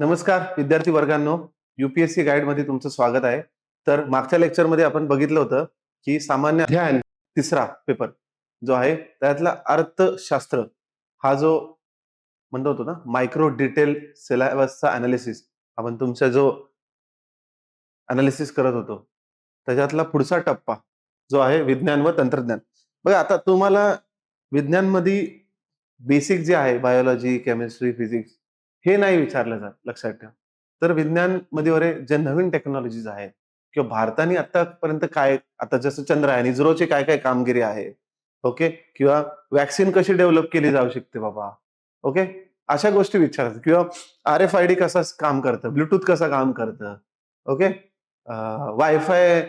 नमस्कार विद्यार्थी वर्गांनो. युपीएससी गाईडमध्ये तुमचं स्वागत आहे. तर मागच्या लेक्चरमध्ये आपण बघितलं होतं की सामान्य ध्यान तिसरा पेपर जो आहे त्यातला अर्थशास्त्र हा जो म्हणतो होतो ना मायक्रो डिटेल सिलेबसचा अनालिसिस आपण तुमचा जो अनालिसिस करत होतो त्याच्यातला पुढचा टप्पा जो आहे विज्ञान व तंत्रज्ञान. बघा आता तुम्हाला विज्ञानमध्ये बेसिक जे आहे बायोलॉजी केमिस्ट्री फिजिक्स हे नाही विचारलं जात लक्षात ठेवा. तर विज्ञानमध्ये वरे जे नवीन टेक्नॉलॉजीज आहेत किंवा भारताने आतापर्यंत काय आता जसं चंद्रयान इस्रोची काय काय कामगिरी आहे ओके? किंवा वॅक्सिन कशी डेव्हलप केली जाऊ शकते बाबा ओके? अशा गोष्टी विचारतात. किंवा आर एफ आय डी कसा काम करतं ब्लूटूथ कसा काम करतं okay? Wifi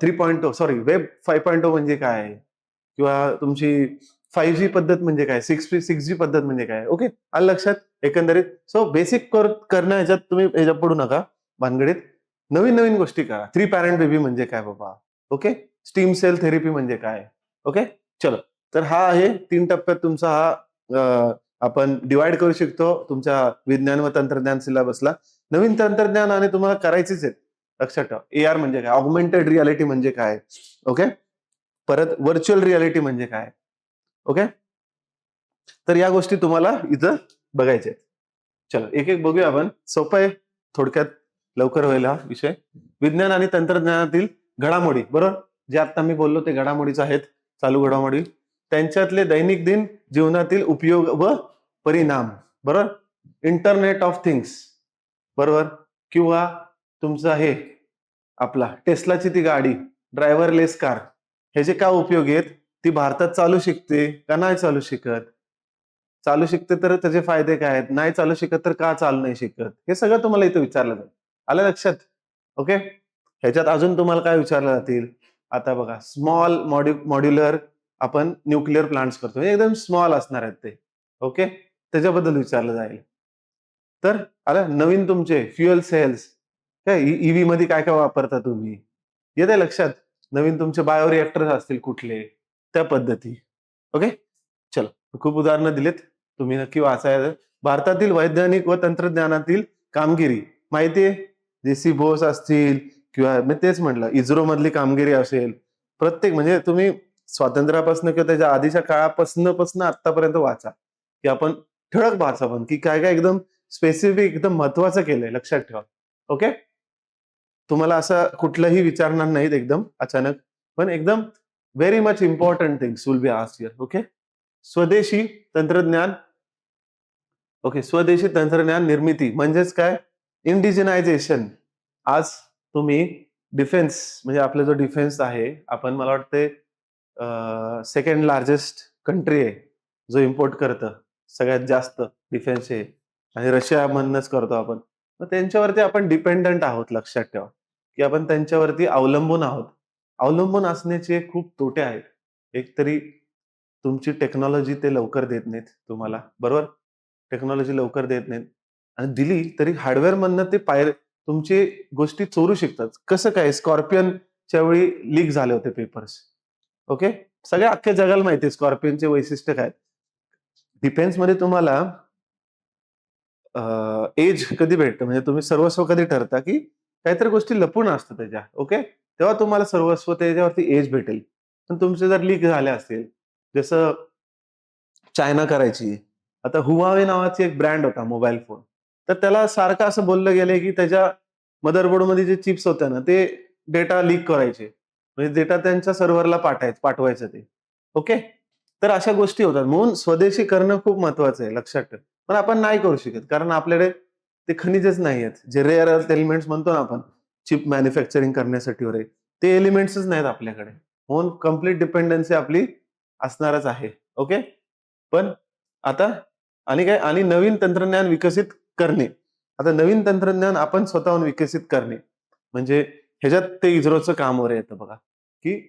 three point sorry web fi point म्हणजे काय? किंवा तुमची फाईव्ह जी पद्धत म्हणजे काय? सिक्स सिक्स जी पद्धत म्हणजे काय? ओके? आलं लक्षात? एकंदरीत सो बेसिक कोर करणं ह्याच्यात तुम्ही ह्याच्यात पडू नका. भानगडीत नवीन नवीन गोष्टी करा. थ्री पॅरेंट बेबी म्हणजे काय बाबा? ओके स्टीम सेल थेरपी म्हणजे काय? ओके चलो. तर हा आहे तीन टप्प्यात तुमचा हा आपण डिवाइड करू शकतो. तुमच्या विज्ञान व तंत्रज्ञान सिलेबसला नवीन तंत्रज्ञान आणि तुम्हाला करायचीच आहेत. लक्षात ठेवा. ए आर म्हणजे काय? ऑगमेंटेड रियालिटी म्हणजे काय? ओके परत व्हर्च्युअल रियालिटी म्हणजे काय? ओके तर या गोष्टी तुम्हाला इथं बघायचे चलो एक एक बघूया आपण. सोपं आहे. थोडक्यात लवकर होईल हा विषय. विज्ञान आणि तंत्रज्ञानातील घडामोडी बरोबर? जे आता मी बोललो ते घडामोडीच आहेत. चालू घडामोडी. त्यांच्यातले दैनंदिन जीवनातील उपयोग व परिणाम बरोबर? इंटरनेट ऑफ थिंग्स बरोबर? किंवा तुमचं हे आपला टेस्लाची ती गाडी ड्रायव्हरलेस कार हे जे काय उपयोग आहेत ती भारतात चालू शिकते का नाही चालू शिकत? चालू शिकते तर त्याचे फायदे काय आहेत? नाही चालू शिकत तर का चालू नाही शिकत? हे सगळं तुम्हाला इथं विचारलं जाईल. आलं लक्षात? ओके? ह्याच्यात अजून तुम्हाला काय विचारलं जातील? आता बघा स्मॉल मॉड्यु मॉड्युलर आपण न्यूक्लिअर प्लांट्स करतो. एकदम स्मॉल असणार आहेत ते. ओके? त्याच्याबद्दल विचारलं जाईल. तर आलं नवीन तुमचे फ्युएल सेल्स काय ईव्ही मध्ये काय काय वापरता तुम्ही? येते लक्षात? नवीन तुमचे बायोरिएक्टर असतील कुठले? त्या पद्धती. ओके? चलो खूप उदाहरणं दिलेत. तुम्ही नक्की वाचायचं भारतातील वैज्ञानिक व तंत्रज्ञानातील कामगिरी. माहितीये? जे सी बोस असतील किंवा मी तेच म्हटलं इस्रो मधली कामगिरी असेल. प्रत्येक म्हणजे तुम्ही स्वातंत्र्यापासून किंवा त्याच्या आधीच्या काळापासून पासून आतापर्यंत वाचा. की आपण ठळक वाचा पण की काय काय एकदम स्पेसिफिक एकदम महत्वाचं केलंय लक्षात ठेवा. ओके तुम्हाला असं कुठलंही विचारणार नाहीत एकदम अचानक. पण एकदम very much important things will be ask here okay स्वदेशी तंत्रज्ञान. ओके स्वदेशी तंत्रज्ञान निर्मिती म्हणजेच काय? इंडिजिनायझेशन आज तुम्ही डिफेन्स म्हणजे आपला जो डिफेन्स आहे आपण मला वाटते सेकंड लार्जेस्ट कंट्री आहे जो इम्पोर्ट करतं सगळ्यात जास्त डिफेन्स आहे आणि रशियामधनच करतो आपण. मग त्यांच्यावरती आपण डिपेंडंट आहोत लक्षात ठेवा. की आपण त्यांच्यावरती अवलंबून आहोत. अवलंबून असण्याचे खूप तोटे आहेत. एक तरी तुमची टेक्नॉलॉजी ते लवकर देत नाहीत तुम्हाला. बरोबर? टेक्नॉलॉजी लवकर देत नाहीत. आणि दिली तरी हार्डवेअर मधनं ते पायर तुमची गोष्टी चोरू शकतात. कसं काय? स्कॉर्पियनच्या वेळी लीक झाले होते पेपर्स ओके सगळ्या अख्ख्या जगाला माहिती आहे स्कॉर्पियनचे वैशिष्ट्य काय? डिफेन्समध्ये तुम्हाला एज कधी भेटतं? म्हणजे तुम्ही सर्वस्व कधी ठरता की काहीतरी गोष्टी लपून असतं त्याच्या. ओके तेव्हा तुम्हाला सर्वस्व त्याच्यावरती एज भेटेल. पण तुमचे जर लीक झाले असतील जसं चायना करायची. आता हुवावे नावाची एक ब्रँड होता मोबाईल फोन तर त्याला सारखं असं बोललं गेलं की त्याच्या मदरबोर्डमध्ये जे चिप्स होत्या ना ते डेटा लीक करायचे. म्हणजे डेटा त्यांच्या सर्व्हरला पाठायचं पाठवायचं ते. ओके तर अशा गोष्टी होतात. म्हणून स्वदेशी करणं खूप महत्वाचं आहे लक्षात ठेव. पण आपण नाही करू शकत. कारण आपल्याकडे ते खनिजच नाही आहेत जे रेअर अर्थ एलिमेंट्स म्हणतो ना आपण चिप मॅन्युफॅक्चरिंग करण्यासाठी वगैरे ते एलिमेंट्सच नाहीत आपल्याकडे. म्हणून कंप्लीट डिपेंडन्सी आपली असणारच आहे. ओके पण आता आणि काय आणि नवीन तंत्रज्ञान विकसित करणे. आता नवीन तंत्रज्ञान आपण स्वतःहून विकसित करणे. म्हणजे ह्याच्यात ते इस्रोचं काम वर येतं बघा. की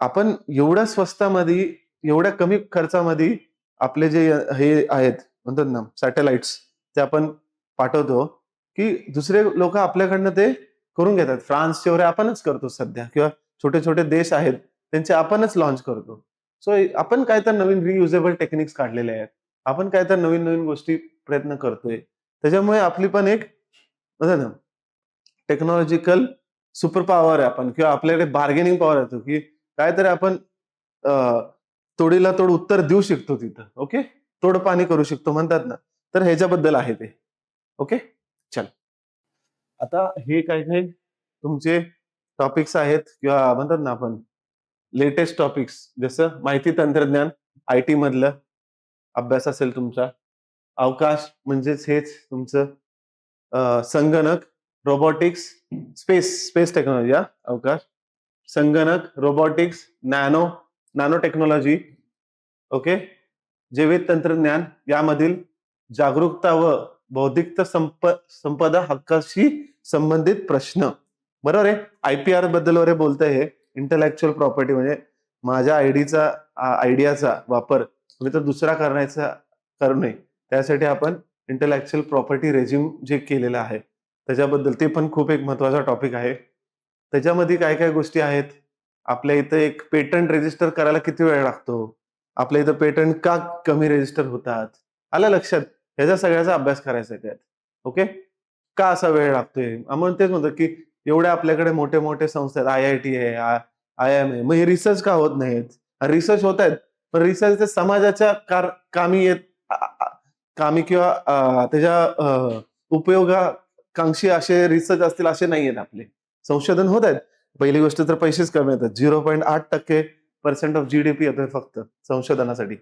आपण एवढ्या स्वस्तामध्ये एवढ्या कमी खर्चामध्ये आपले जे हे आहेत म्हणतात ना सॅटेलाइट्स ते आपण पाठवतो की दुसरे लोक आपल्याकडनं ते करून घेतात. फ्रान्सचे वगैरे आपणच करतो सध्या. किंवा छोटे छोटे देश आहेत त्यांचे आपणच लॉन्च करतो. सो आपण काय तर नवीन रियुजेबल टेक्निक्स काढलेले आहेत. आपण काय तर नवीन नवीन गोष्टी प्रयत्न करतोय. त्याच्यामुळे आपली पण एक ना टेक्नॉलॉजिकल सुपर पॉवर आहे आपण. किंवा आपल्याकडे बार्गेनिंग पॉवर येतो की काहीतरी आपण तोडीला तोड उत्तर देऊ शकतो तिथं ओके तोड पाणी करू शकतो म्हणतात ना. तर ह्याच्याबद्दल आहे ते ओके चल. आता हे काय काय तुमचे टॉपिक्स आहेत किंवा म्हणतात ना आपण लेटेस्ट टॉपिक्स जसं माहिती तंत्रज्ञान आय टी मधलं अभ्यास असेल तुमचा. अवकाश म्हणजेच हेच तुमचं संगणक रोबोटिक्स स्पेस स्पेस टेक्नॉलॉजी या अवकाश. संगणक robotics nano nano technology okay जैविक तंत्रज्ञान यामधील जागरूकता व बौद्धिक संप संपदा हक्काशी संबंधित प्रश्न. बरोबर आहे? आय पी आरबद्दल वगैरे बोलतंय हे. इंटलेक्च्युअल प्रॉपर्टी म्हणजे माझ्या आयडीचा आयडियाचा वापर. तुम्ही तर दुसरा करण्याचा करू नये. त्यासाठी आपण इंटलेक्च्युअल प्रॉपर्टी रेजिम जे केलेलं आहे त्याच्याबद्दल ते पण खूप एक महत्त्वाचा टॉपिक आहे. त्याच्यामध्ये काय काय गोष्टी आहेत? आपल्या इथं एक पेटंट रेजिस्टर करायला किती वेळ लागतो? आपल्या इथं पेटंट का कमी रजिस्टर होतात? आलं लक्षात? ह्याचा सगळ्याचा अभ्यास करायचा त्यात. ओके का असा वेळ लागतोय? आम्हाला तेच म्हणतो की एवढ्या आपल्याकडे मोठे मोठे संस्था आहेत. आय आय टी आहे आय एम आहे. मग हे रिसर्च का होत नाहीत? रिसर्च होत आहेत. पण रिसर्च ते समाजाच्या कार कामी येत कामी किंवा त्याच्या उपयोगाकांक्षी असे रिसर्च असतील असे नाही आहेत आपले. संशोधन होत आहेत. पहिली गोष्ट तर पैसेच कमी येतात. झिरो पॉईंट आठ टक्के पर्सेंट ऑफ जीडीपी येतोय फक्त संशोधनासाठी.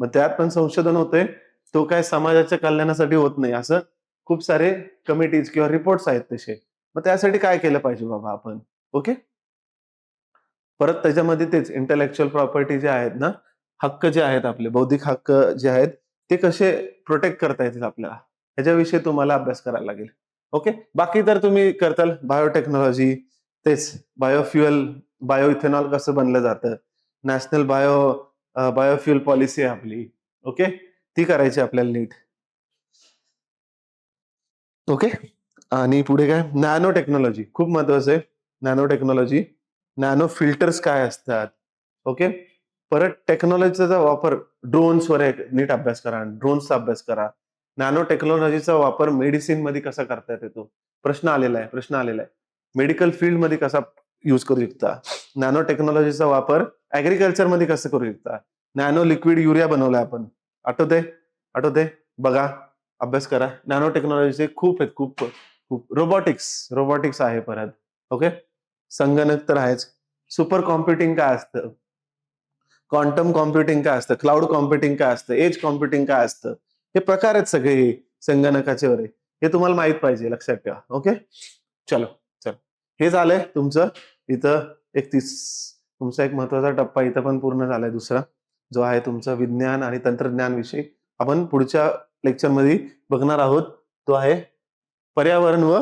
मग त्यात पण संशोधन होतंय. तो काय समाजाच्या कल्याणासाठी होत नाही. असं खूप सारे कमिटीज किंवा रिपोर्ट्स आहेत तसे. मग त्यासाठी काय केलं पाहिजे बाबा आपण? ओके? परत त्याच्यामध्ये तेच इंटलेक्च्युअल प्रॉपर्टी जे आहेत ना हक्क जे आहेत आपले बौद्धिक हक्क जे आहेत ते कसे प्रोटेक्ट करता येतील आपल्याला? ह्याच्याविषयी तुम्हाला अभ्यास करायला लागेल. ओके? बाकी तर तुम्ही करताल बायोटेक्नॉलॉजी तेच बायोफ्युअल बायो इथेनॉल कसं बनलं जातं? नॅशनल बायो बायोफ्युअल पॉलिसी आहे आपली. ओके? ती करायची आपल्याला नीट ओके? आणि पुढे काय? नॅनो टेक्नॉलॉजी खूप महत्वाचं आहे. नॅनो टेक्नॉलॉजी नॅनो फिल्टर्स काय असतात? ओके परत टेक्नॉलॉजीचा वापर ड्रोन्स वर नीट अभ्यास करा ड्रोन्सचा अभ्यास करा. नॅनो टेक्नॉलॉजीचा वापर मेडिसिनमध्ये कसा करता येतो? प्रश्न आलेला आहे प्रश्न आलेला आहे. मेडिकल फील्डमध्ये कसा यूज करू शकता? नॅनो टेक्नॉलॉजीचा वापर ऍग्रिकल्चरमध्ये कसं करू शकता? नॅनो लिक्विड युरिया बनवलाय आपण. आठवते आठवते बघा अभ्यास करा. नॅनो टेक्नॉलॉजीचे खूप आहेत खूप. खूप रोबोटिक्स रोबोटिक्स आहे परत. ओके संगणक तर आहेच. सुपर कॉम्प्युटिंग काय असतं? क्वांटम कॉम्प्युटिंग काय असतं? क्लाउड कॉम्प्युटिंग काय असतं? एज कॉम्प्युटिंग काय असतं? हे प्रकार आहेत सगळे संगणकाचे वगैरे हे तुम्हाला माहीत पाहिजे लक्षात ठेवा. ओके चलो चल. हे झालंय तुमचं इथं एक तीस तुमचा एक महत्त्वाचा टप्पा इथं पण पूर्ण झालाय दुसरा जो आहे तुमचा विज्ञान आणि तंत्रज्ञान विषयी. आपण पुढच्या लेक्चरमध्ये बघणार आहोत. तो आहे पर्यावरण व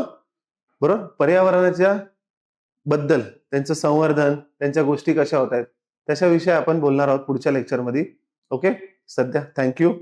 बरोबर? पर्यावरणाच्या बद्दल त्यांचं संवर्धन त्यांच्या गोष्टी कशा होत आहेत त्याच्याविषयी आपण बोलणार आहोत पुढच्या लेक्चरमध्ये ओके सध्या. थँक्यू